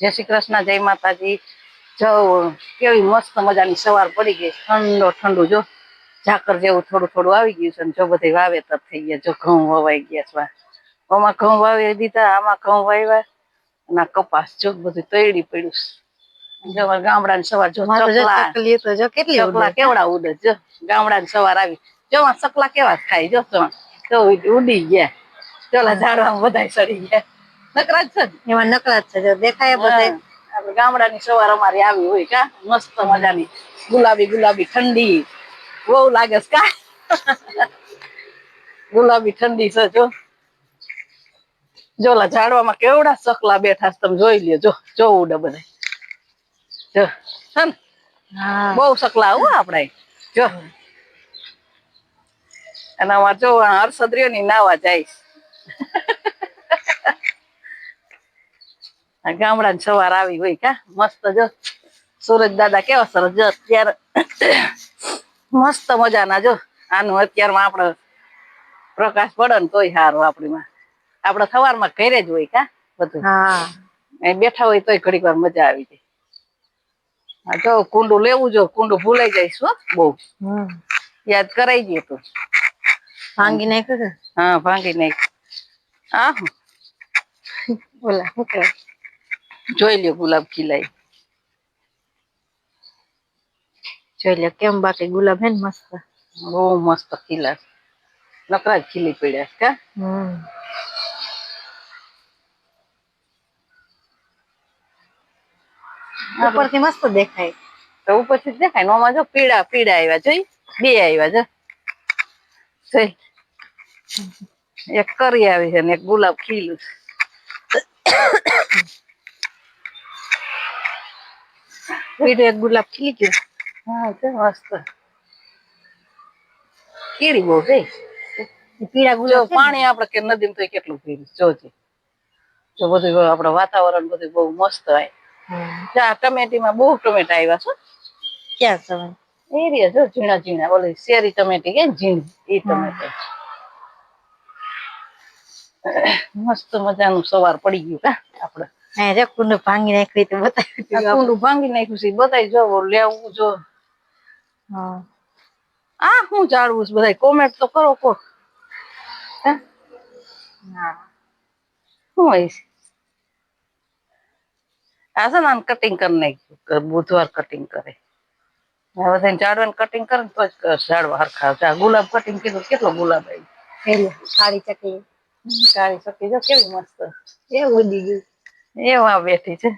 જય શ્રી કૃષ્ણ જય માતાજી. જવ કેવી મસ્ત મજાની સવાર પડી ગઈ. ઠંડો ઠંડુ જો ઝાકર જેવું થોડું થોડું આવી ગયું છે જો બધે વાવેતર થઈ ગયા. જો ઘઉં વવાઈ ગયા છે આમાં ઘઉં વાવી દીધા આમાં ઘઉં વાવ્યા. અને કપાસ જો બધું તૈડી પડ્યું જો અમારા ગામડાની સવાર જો કેટલી ચકલા કેવડા ઉડે જો. ગામડાની સવાર આવી. જો ચકલા કેવા ખાય જો. ઉડી ગયા. ચોલા ઝાડવામાં બધાય સડી ગયા. નકરા જ છે. એમાં નકરા જ છે. જો દેખાય બધે. આપણે ગામડાની સવાર અમારી આવી હોય કા મસ્ત મજાની. ગુલાબી ગુલાબી ઠંડી. બહુ લાગે છે કા? ગુલાબી ઠંડી છે જો. જોલા ઝાડવામાં કેવડા સકલા બેઠા છે તમે જોઈ લ્યો જો જોવું ડે બધા જો છે ને? બહુ સકલા હો આપણે જો. અને આમાં જો ની નાવા જાય. છે. ને સવાર આવી હોય કા? મસ્ત જો. સુરજ દાદા કેવા સરસ જો અત્યારે. મસ્ત મજાના જો. આનું અત્યારમાં આપણે પ્રકાશ પડે ને તોય સારું આપણીમાં. આપણે સવારમાં ઘરે જ હોય કા બધું. હા. બેઠા હોય તોય ઘડીક વાર મજા આવી જાય. જો કુંડું લેવું જો કુંડું ભૂલાઈ જાય શું બહુ. યાદ કરાઈ ગયું તું ભાંગી નાખ્યું હા ભાંગી નાખ હા. બોલા શું કહેવાય? જોઈ લ્યો ગુલાબ ખીલાય. જોઈ લે કેમ બાકી ગુલાબ હે ને મસ્ત? બહુ મસ્ત ખીલા નકરા જ ખીલી પડ્યા કે? હમ. ઉપરથી મસ્ત દેખાય. તો ઉપરથી દેખાય ને આમાં જો પીળા પીળા આવ્યા જોઈ? બે આવ્યા જો. જોઈ? એક કરી આવી છે ને એક ગુલાબ ખીલું છે. બીજું એક ગુલાબ ખીલી ગયો. હા તો મસ્ત. કેરી બહુ છે. પીળા ગુલાબ પાણી આપણે કે નદીમાં તો કેટલું પીરી જોજે જો બધું આપડે વાતાવરણ બધું બહુ મસ્ત હોય. ચા જા ટમેટીમાં બહુ ટમેટા આવ્યા છો. ક્યાં સવાય એ રહ્યા જો ઝીણા ઝીણા ઓલી શેરી ટમેટી કે ઝીણી એ ટમેટા. મસ્ત મજાનું સવાર પડી ગયું કા આપણે હા કુંડ ભાંગી નાખી તો બતાવી કુંડું ભાંગી નાખ્યું છે બધાય જો લેવું જો. હા. આ હું જાળવું છું બધા કોમેન્ટ તો કરો કો. હા? શું હોય છે? આ છે ને આમ કટિંગ કરી નાખ્યું બુધવાર કટિંગ કરે. હવે ઝાડવાનું કટિંગ કરે ને તો જ ઝાડવા હરખા ગુલાબ કટિંગ કીધું કેટલો ગુલાબ આવી પેલી કાળી ચકલી કાળી સકી જો કેવું મસ્ત. એ ઉડી ગયું. એવા બેઠી છે.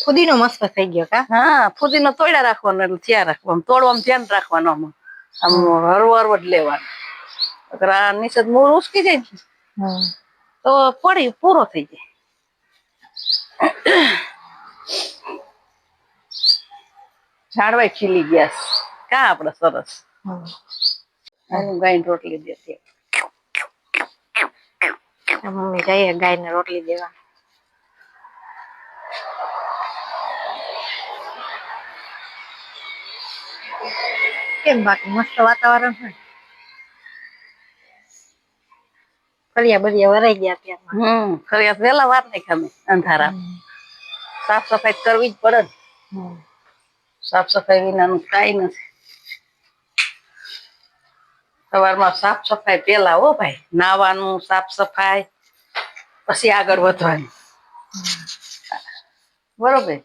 ફુદીનો મસ્ત થઈ ગયો કા? હા ફુદીનો તોડ્યા રાખવાનો એટલે ત્યાં રાખવાનું તોડવામાં ધ્યાન રાખવાનું આમ. આમ હરવો હરવો જ લેવાનું. આ મૂળ ઉસકી જાય તો પડી પૂરો થઈ જાય. ઝાડવાય ખીલી ગયા કા આપડે સરસ. હું ગાયને રોટલી દેતી મમ્મી જઈએ ગાયને રોટલી દેવા. કેમ બાકી મસ્ત વાતાવરણ છે ફળિયા બળિયા વરાઈ ગયા ત્યાં. હમ ખરી વેલા વાર નહીં ખામે અંધારા. સાફ સફાઈ કરવી જ પડે સાફ સફાઈ વિનાનું કાંઈ નથી. સવારમાં સાફ સફાઈ પેલા હો ભાઈ નાવાનું સાફ સફાઈ પછી આગળ વધવાનું. બરોબર?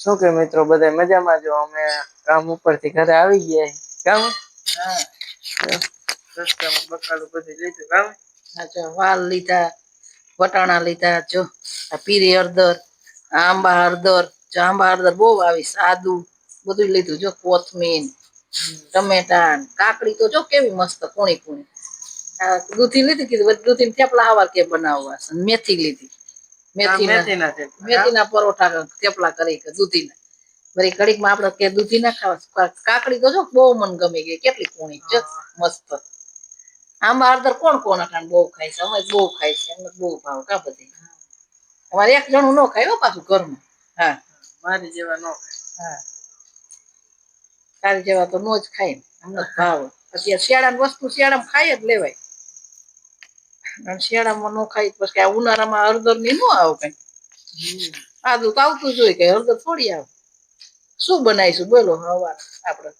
શું કે મિત્રો બધા મજામાં જો અમે કામ ઉપરથી ઘરે આવી ગયા કામ બકાલું બધું લીધું. કામ જો વાલ લીધા વટાણા લીધા જો આ પીરી હળદર આંબા હળદર જો આંબા હળદર બહુ આવી સાદું બધું લીધું જો કોથમીર ટમેટા કાકડી તો જો કેવી મસ્ત કૂણી કૂણી. દૂધી લીધી કીધું દૂધી થેપલા હવાર કે બનાવવા છે. મેથી લીધી. મેથી મેથીના મેથીના પરોઠા થેપલા કરી દૂધીના. વળી ઘડીકમાં આપણે કે દૂધી ના ખાવા કાકડી તો જો બહુ મન ગમી ગઈ કેટલી કૂણી જો મસ્ત. આંબા હળદર કોણ કોણ અટાણ બહુ ખાય છે? અમે બહુ ખાય છે. અમને બહુ ભાવ કા બધી? અમારે એક જણું ન ખાય હો પાછું ઘરમાં. હા. મારી જેવા નો હા. તારી જેવા તો નો જ ખાય ને. અમને ભાવ. અત્યારે શિયાળાની વસ્તુ શિયાળામાં ખાય જ લેવાય. અને શિયાળામાં ન ખાય પછી આ ઉનાળામાં હળદરની નો આવે કઈ. આદુ તો આવતું જ હોય કે હળદર થોડી આવે. શું બનાવીશું? બોલો હવાર આપણે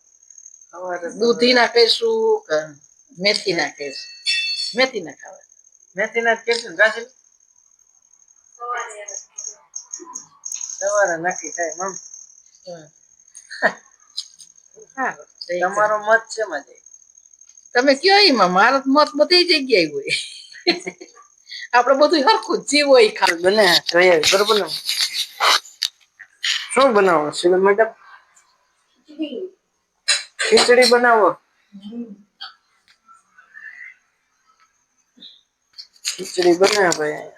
દૂધી નાખીશું કે મેથી નાખીશું મેથી ના ખાવા. મેથી ના કહેશું ને ગાજર? સવારે. નક્કી થાય મમ સારું. તમારો મત છે માં તમે કયો એમાં? મારો મત બધી જગ્યાએ હોય. આપણે બધું હરખું જીવ હોય ખા બને જોઈએ બરોબર ને શું બનાવો? શીલ મેડમ? ખીચડી બનાવો? ખીચડી બનાવે ભાઈ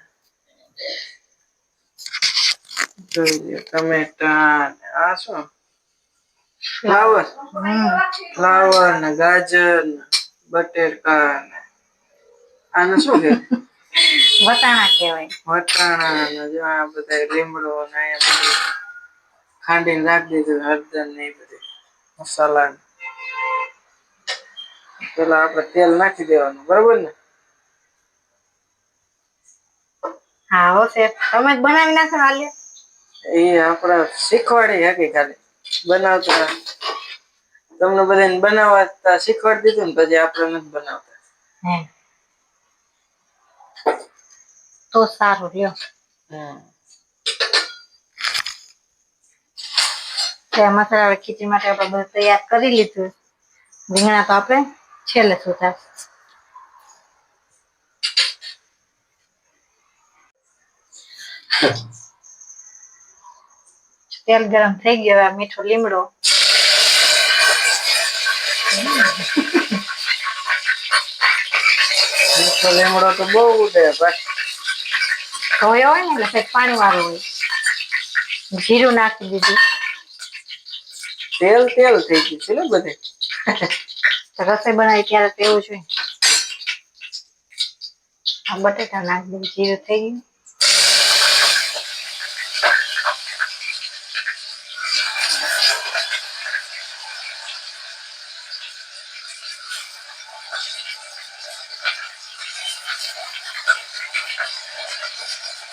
જોઈએ ટમેટા આ શું? ફ્લાવર. ફ્લાવર ને ગાજર ને બટેકા ને આને શું કે? વટાણા કહેવાય. વટાણા ને જો આ બધા લીમડો ને ખાંડીને રાખી દીધું હળદર ને એ બધું મસાલા. પેલા આપણે તેલ નાખી દેવાનું બરોબર ને? હા હો તમે જ બનાવી નાખો હાલ્યો એ આપણે શીખવાડી હકી ખાલી? બનાવતા. તમને બધાને બનાવતા શીખવાડી દીધું ને પછી આપણે નથી બનાવતા. તો સારું લ્યો. મસાલા ખીચડી માટે આપણે બધું તૈયાર કરી લીધું. રીંગણા તો આપણે છેલ્લે સુધા તેલ ગરમ થઈ ગયો હવે મીઠો લીમડો મીઠો લીમડો તો બહુ ઉડે ધોયો હોય ને એટલે પાણી વાળું હોય જીરું નાખી દીધું તેલ તેલ થઈ ગયું છે ને બધે રસોઈ બનાવી ત્યારે તેવું જોઈએ બટેટા નાખી દીધું જીરું થઈ ગયું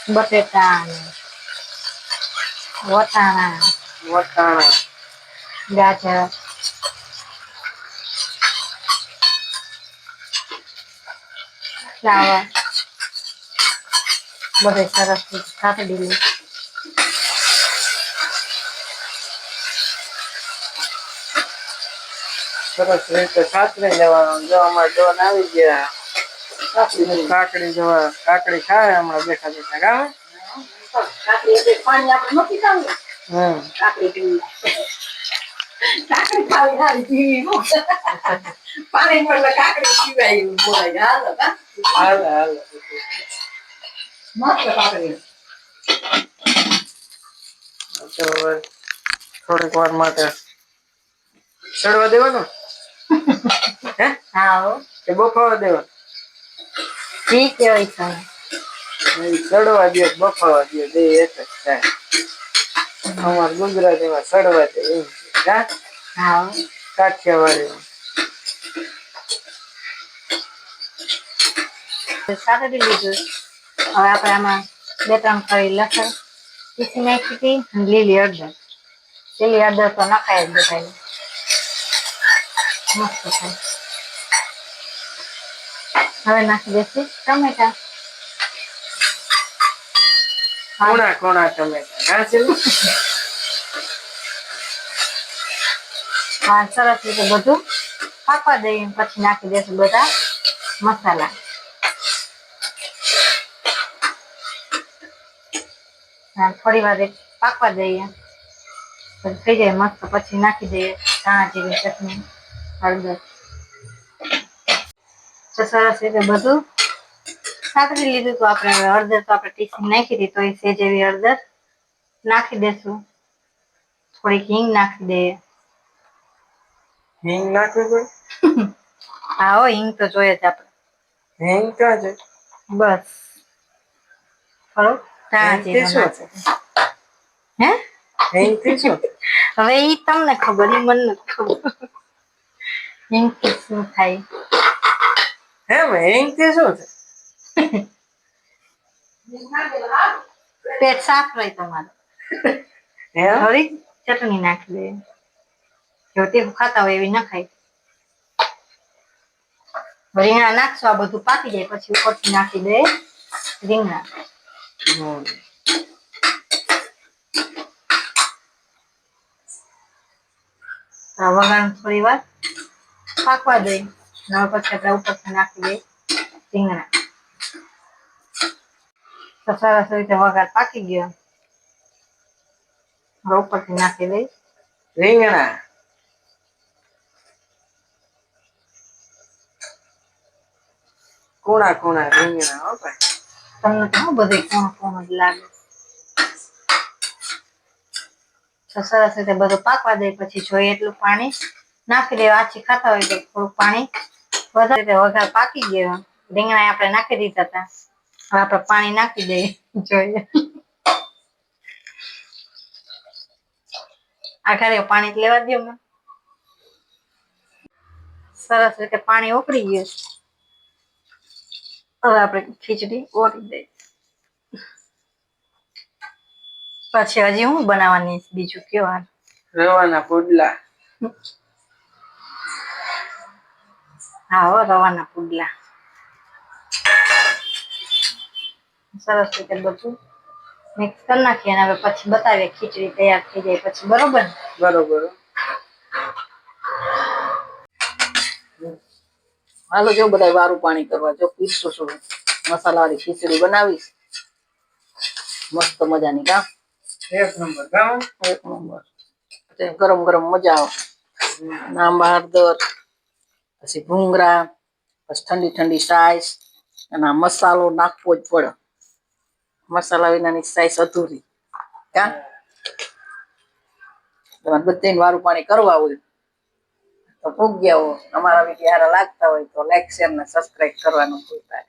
બટેટા વટાણા વટાણા ગાજર ફ્લાવર બધે સરસ કાપી દીધું સરસ રીતે સાતરી લેવાનું. જો અમારે ડોન આવી ગયા. કાકડી જોવા કાકડી ખાય હમણાં બેઠા બેઠા ગાવે પાણી આપણે નથી ખાવું. હમ. કાકડી પીવી કાકડી ખાવી સારી પીવી નો. પાણી મળે કાકડી પીવાય એવું બોલાય હાલો કા હાલ હાલ. મસ્ત કાકડી. તો હવે થોડીક વાર માટે ચડવા દેવાનું? હે? હા હો. કે બફાવા દેવાનું જી કેવાય થાય ચડવા દે બફાવા દે બે એક જ થાય અમાર ગુજરાતીમાં ચડવા દે એમ છે કાઠિયાવાડી સાકડી લીધું હવે આપણે આમાં બે ત્રણ કરી લસણ પીસી નાખી હતી લીલી અડદર લીલી અડદર તો નખાય જ બધાય મસ્ત થાય હવે નાખી દેશું. ટમેટા. કોણા કોણા ટમેટા? હા સરસ રીતે બધું પાકવા દઈએ પછી નાખી દેશું બધા મસાલા. હા, થોડી વાર પાકવા દઈએ. થઈ જાય મસ્ત પછી નાખી દઈએ ધાણા જીરી ચટણી હળદર. તો સરસ રીતે બધું. સાતરી લીધું તો આપણે હવે હળદર તો આપણે ટીસી નાખી દીધી તો એ સેજ એવી હળદર. નાખી દેશું. થોડીક હિંગ નાખી દઈએ હિંગ નાખવી પડે? હા હો હિંગ તો જોઈએ જ આપણે. હિંગ ક્યાં છે? બસ. હલો ધાણા હિંગથી શું? હે? હિંગથી શું? હવે ઈ તમને ખબર ઈ મને નથી ખબર. હિંગથી શું થાય? હે હિંગથી શું છે? પેટ સાફ રહે તમારું. હે? થોડી ચટણી નાખી દે. જો તે ખાતા હોય એવી ના ખાય. રીંગણા નાખશો આ બધું પાકી જાય પછી ઉપરથી નાખી દે રીંગણા. વઘાર થોડી વાર પાકવા દે. ને હવે પછી આપણે ઉપરથી નાખી દે રીંગણા. તો સરસ રીતે વઘાર પાકી ગયો. હવે ઉપરથી નાખી દઈ રીંગણા. કોણા કોણા રીંગણા હો ભાઈ. તમને તો શું બધું કોણ કોણ જ લાગે. તો સરસ રીતે બધું પાકવા દે પછી જોઈએ એટલું પાણી નાખી દેવા આછી ખાતા હોય તો થોડું પાણી વધારે વઘાર પાકી ગયો. રીંગણા આપણે નાખી દીધા હતા હવે આપણે પાણી નાખી દઈએ. જોઈએ. આખરે પાણી લેવા દો મને. સરસ રીતે પાણી ઓકળી ગયું. હવે આપણે ખીચડી ઓળી દઈએ. પછી હજી હું બનાવવાની બીજું કેવાનું રવાના પુડલા. હા હો રવાના પુડલા સરસ રીતે બધું મિક્સ કરી નાખીએ અને હવે પછી બતાવીએ ખીચડી તૈયાર થઈ જાય પછી બરોબર ને? બરોબર હાલો જો બધા વારું પાણી કરવા જો પીરસું છું મસાલાવાળી ખીચડી બનાવીશ મસ્ત મજાની કા એક નંબર ગામ એક નંબર ગરમ ગરમ મજા આવે નાંબા હળદર પછી ભૂંગરા, પછી ઠંડી ઠંડી સાઈસ અને મસાલો નાખવો જ પડે. મસાલા વિનાની સાઈસ અધૂરી. ક્યાં તમારે બધાને વારું પાણી કરવા હોય. તો ભૂગ્યા હો અમારા વીડિયો હારા લાગતા હોય તો લાઈક શેર ને સબસ્ક્રાઇબ કરવાનું ભૂલતા.